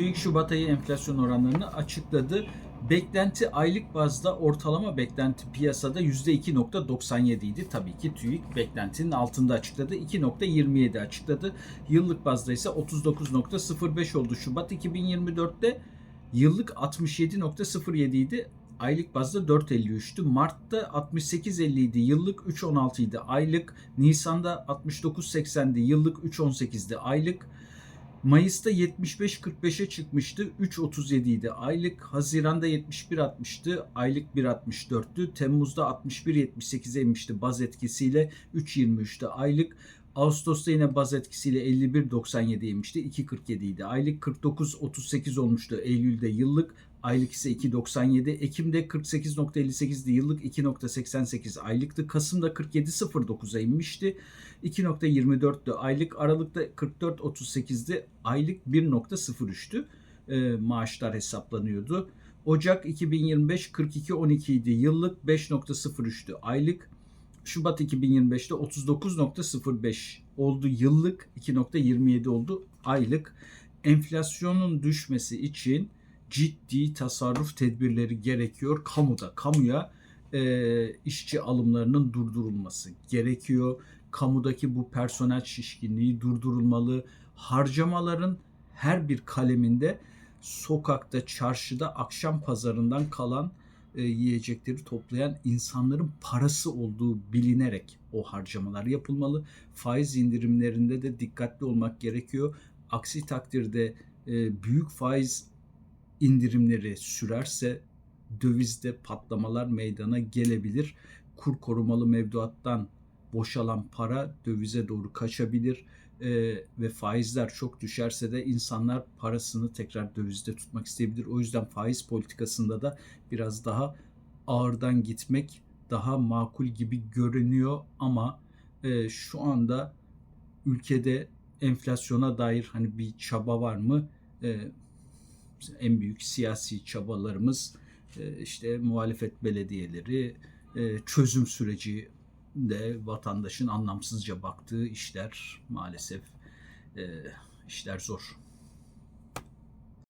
TÜİK Şubat ayı enflasyon oranlarını açıkladı. Beklenti aylık bazda ortalama beklenti piyasada %2.97 idi. Tabii ki TÜİK beklentinin altında açıkladı. 2.27 açıkladı. Yıllık bazda ise 39.05 oldu Şubat 2024'te. Yıllık 67.07 idi. Aylık bazda 4.53'tü. Mart'ta 68.50 idi. Yıllık 3.16 idi. Aylık Nisan'da 69.80'di. Yıllık 3.18'di. Aylık Mayıs'ta 75.45'e çıkmıştı. 3.37 idi. Aylık Haziran'da 71.60'tı. Aylık 1.64'tü. Temmuz'da 61.78'e inmişti baz etkisiyle 3.23'tü. Aylık Ağustos'ta yine baz etkisiyle 51.97'ye inmişti. 2.47 idi. Aylık 49.38 olmuştu Eylül'de yıllık. Aylık ise 2.97. Ekim'de 48.58'di. Yıllık 2.88 aylıktı. Kasım'da 47.09'a inmişti. 2.24'tü. Aylık Aralık'ta 44.38'di. Aylık 1.03'tü. E, maaşlar hesaplanıyordu. Ocak 2025 42.12 idi. Yıllık 5.03'tü. Aylık Şubat 2025'te 39.05 oldu. Yıllık 2.27 oldu. Aylık enflasyonun düşmesi için ciddi tasarruf tedbirleri gerekiyor kamuda. Kamuya e, işçi alımlarının durdurulması gerekiyor. Kamudaki bu personel şişkinliği durdurulmalı. Harcamaların her bir kaleminde sokakta, çarşıda, akşam pazarından kalan e, yiyecekleri toplayan insanların parası olduğu bilinerek o harcamalar yapılmalı. Faiz indirimlerinde de dikkatli olmak gerekiyor. Aksi takdirde e, büyük faiz indirimleri sürerse dövizde patlamalar meydana gelebilir. Kur korumalı mevduattan boşalan para dövize doğru kaçabilir Ee, ve faizler çok düşerse de insanlar parasını tekrar dövizde tutmak isteyebilir. O yüzden faiz politikasında da biraz daha ağırdan gitmek daha makul gibi görünüyor ama e, şu anda ülkede enflasyona dair hani bir çaba var mı? E, en büyük siyasi çabalarımız e, işte muhalefet belediyeleri, e, çözüm süreci de vatandaşın anlamsızca baktığı işler maalesef e, işler zor.